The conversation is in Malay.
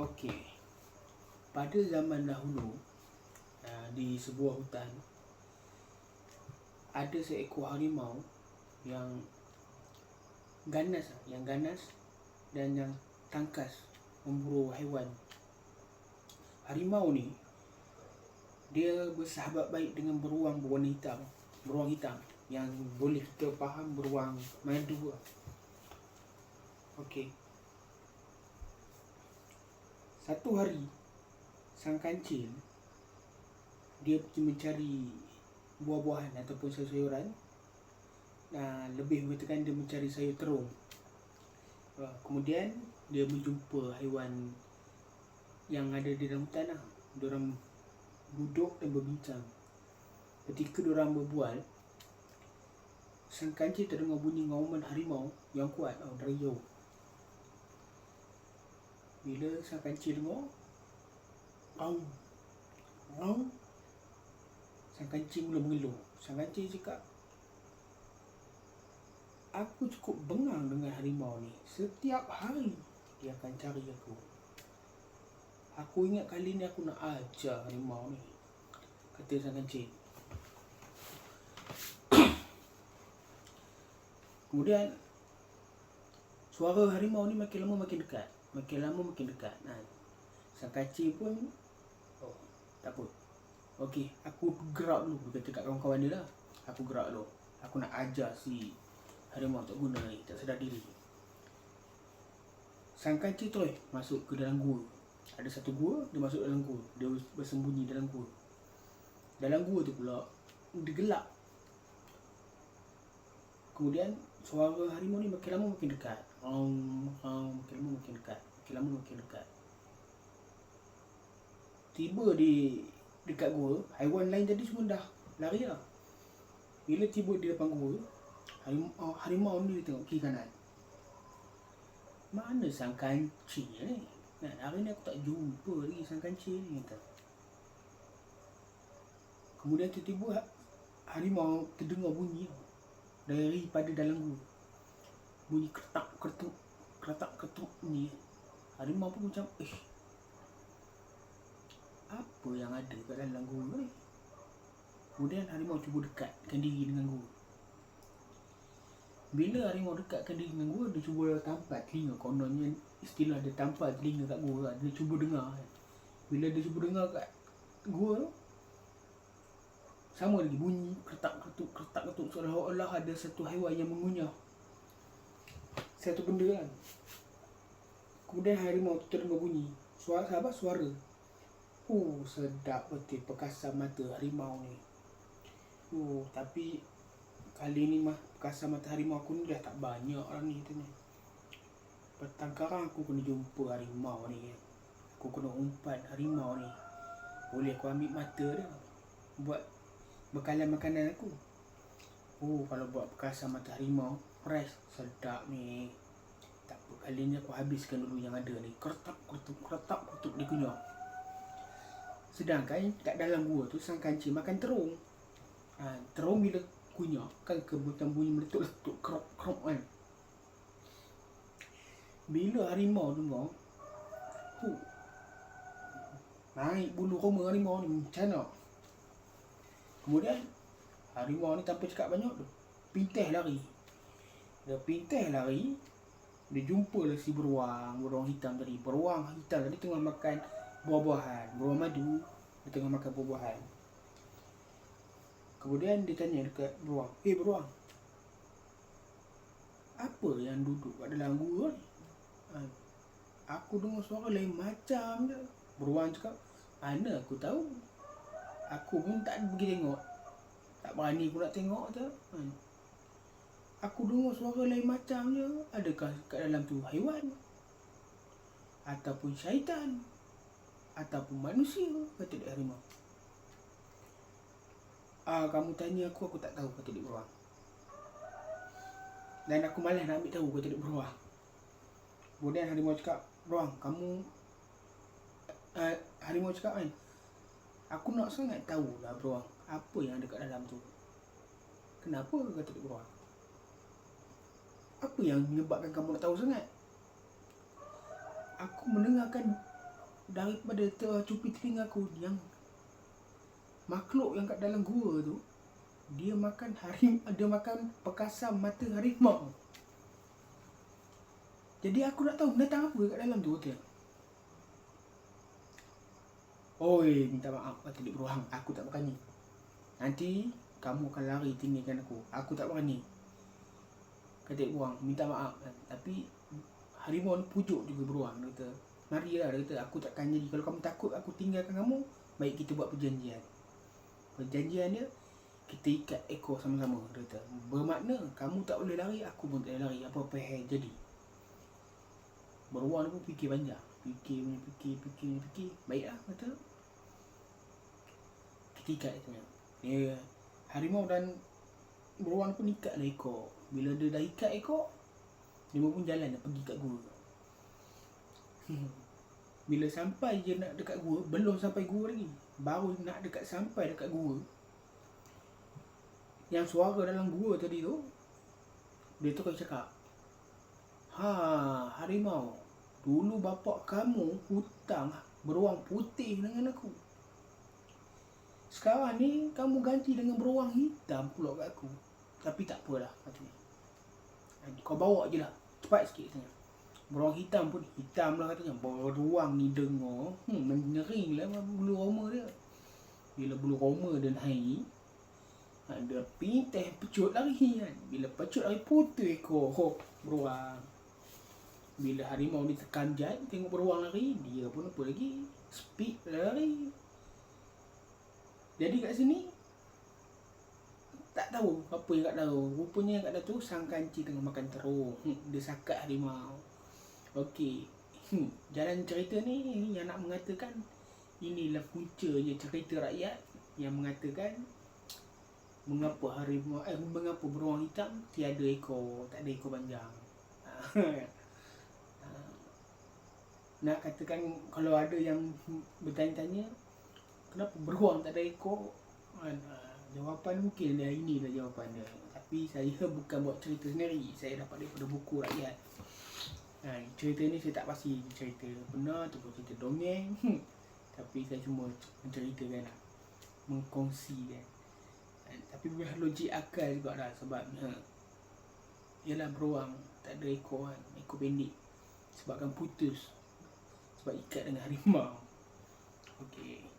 Okey. Pada zaman dahulu uh, di sebuah hutan ada seekor harimau yang ganas lah, yang ganas dan yang tangkas memburu haiwan. Harimau ni dia bersahabat baik dengan beruang berwarna hitam, beruang hitam yang boleh kita faham beruang madu lah. Okey. Satu hari sang kancil dia pergi mencari buah-buahan ataupun sayur-sayuran dan lebih mengatakan dia mencari sayur terung. Ah, Kemudian dia menjumpa haiwan yang ada di dalam hutan lah. Diorang duduk dan berbincang. Ketika diorang berbual, sang kancil terdengar bunyi ngauman harimau yang kuat oh, dari jauh. Bila sang kancil dengar, Raung. Raung. Sang kancil mula mengeluh. Sang kancil cakap, Aku cukup bengang dengan harimau ni. Setiap hari dia akan cari aku. Aku ingat kali ni aku nak ajar harimau ni. Kata sang kancil. Kemudian suara harimau ni makin lama makin dekat. Makin lama makin dekat. Ha. Sang kancil pun oh, tak apa. Okey, aku gerak dulu dia kata kat kawan-kawan dia lah. Aku gerak dulu. Aku nak ajar si harimau tak guna ni, tak sedar diri. Sang kancil terus masuk ke dalam gua. Ada satu gua, dia masuk dalam gua. Dia bersembunyi dalam gua. Dalam gua tu pula, dia gelap. Kemudian suara harimau ni makin lama makin dekat. Um, um, makin lama makin dekat. Makin lama makin dekat. Tiba di dekat gua, haiwan lain tadi semua dah lari lah. Bila tiba di depan gua, harimau, oh, harimau ni dia tengok kiri kanan. Mana sang kancil ni? Nah, hari ni aku tak jumpa lagi sang kancil ni kata. Kemudian tiba-tiba ha- harimau terdengar bunyi daripada dalam gua. Bunyi ketak ketuk ketak ketuk ni. Harimau pun macam eh apa yang ada kat dalam gua ni? Kemudian harimau cuba dekatkan diri dengan gua. Bila harimau dekatkan diri dengan gua, dia cuba tampal telinga. Kononnya istilah dia tampal telinga kat gua lah. Dia cuba dengar. kan. Bila dia cuba dengar kat gua sama lagi bunyi ketak ketuk seolah-olah ada satu haiwan yang mengunyah satu benda kan. Kemudian harimau tu terdengar bunyi. Suara apa? Suara. Oh, sedap betul perkasan mata harimau ni. Oh, tapi kali ni mah perkasan mata harimau aku ni dah tak banyak lah ni katanya. Petangkarang aku kena jumpa harimau ni. Aku kena umpat harimau ni. Boleh aku ambil mata dia. Buat bekalan makanan aku. Oh, kalau buat perkasan mata harimau, fresh, sedap ni. Tak apa, kali ni aku habiskan dulu yang ada ni. Kertak, ketuk, kertak, ketuk dia kunyah. Sedangkan kat dalam gua tu sang kancil makan terung. Ha, terung bila kunyah kan kebutan bunyi meletup-letup krop kan. Bila harimau dengar hu naik bulu roma harimau ni macam mana? Kemudian harimau ni tanpa cakap banyak tu pinteh lari. Dia pinteh lari dia jumpa lah si beruang, beruang hitam tadi. Beruang hitam tadi tengah makan buah-buahan, beruang madu dia tengah makan buah-buahan. Kemudian dia tanya dekat beruang, "Eh beruang, apa yang duduk kat dalam gua ni?" Ha, aku dengar suara lain macam je. Beruang cakap, "Mana aku tahu? Aku pun tak pergi tengok. Tak berani pun nak tengok tu." Ha. Aku dengar suara lain macam je. Adakah kat dalam tu haiwan? Ataupun syaitan? Ataupun manusia? Kata dia harimau. Ah, kamu tanya aku, aku tak tahu, kata dia beruang. Dan aku malas nak ambil tahu, kata dia beruang. Kemudian harimau cakap, beruang, kamu... Uh, harimau cakap kan, aku nak sangat tahu lah beruang, apa yang ada kat dalam tu. Kenapa, kata dia beruang. Apa yang menyebabkan kamu nak tahu sangat? Aku mendengarkan daripada tercupi telinga aku yang makhluk yang kat dalam gua tu dia makan harim dia makan pekasam mata harimau jadi aku nak tahu binatang apa kat dalam tu kata Oi, minta maaf kata dia beruang. Aku tak berani. Nanti kamu akan lari tinggalkan aku. Aku tak berani. Kata dia beruang, minta maaf. Tapi harimau ni pujuk juga beruang. Dia kata, marilah. Dia kata, aku takkan jadi. Kalau kamu takut aku tinggalkan kamu, baik kita buat perjanjian. Perjanjian dia, kita ikat ekor sama-sama. Dia kata, bermakna kamu tak boleh lari, aku pun tak boleh lari. Apa-apa yang jadi. Beruang pun fikir panjang. Fikir, fikir, fikir, fikir. Baiklah, kata. Kita ikat tengah. Dia, harimau dan beruang pun ikat lah ekor. Bila dia dah ikat ekor, dia pun jalan dah pergi kat gua. Bila sampai je nak dekat gua, belum sampai gua lagi. Baru nak dekat sampai dekat gua. Yang suara dalam gua tadi tu, dia tu kau cakap, Ha, harimau. Dulu bapak kamu hutang beruang putih dengan aku. Sekarang ni kamu ganti dengan beruang hitam pula kat aku. Tapi tak apalah katanya. Kau bawa je lah. Cepat sikit katanya. Beruang hitam pun hitam lah katanya. Beruang ni dengar. Hmm, menyering lah bulu roma dia. Bila bulu roma dia naik. Ada pintas pecut lari kan. Bila pecut lari putih ekor. Oh, beruang. Bila harimau ni terkanjat tengok beruang lari, dia pun apa lagi? Speed lari. Jadi kat sini tak tahu apa yang kat tahu. Rupanya yang kat tu sang kancil tengah makan teruk. Hmm, dia sakat harimau. Okey. Hmm, jalan cerita ni yang nak mengatakan inilah punca je cerita rakyat yang mengatakan mengapa harimau eh mengapa beruang hitam tiada ekor, tak ada ekor panjang. nak katakan kalau ada yang bertanya-tanya kenapa? Beruang tak ada ekor. Kan? Uh, jawapan mungkin dia inilah jawapan dia. Tapi saya bukan buat cerita sendiri. Saya dapat daripada buku rakyat. Ha, cerita ni saya tak pasti cerita benar atau cerita dongeng. Hmm. tapi saya cuma menceritakan lah. Mengkongsi kan? Ha, tapi biar logik akal juga lah sebab ha, ialah beruang. Tak ada ekor kan? Ekor pendek. Sebabkan putus. Sebab ikat dengan harimau. Okey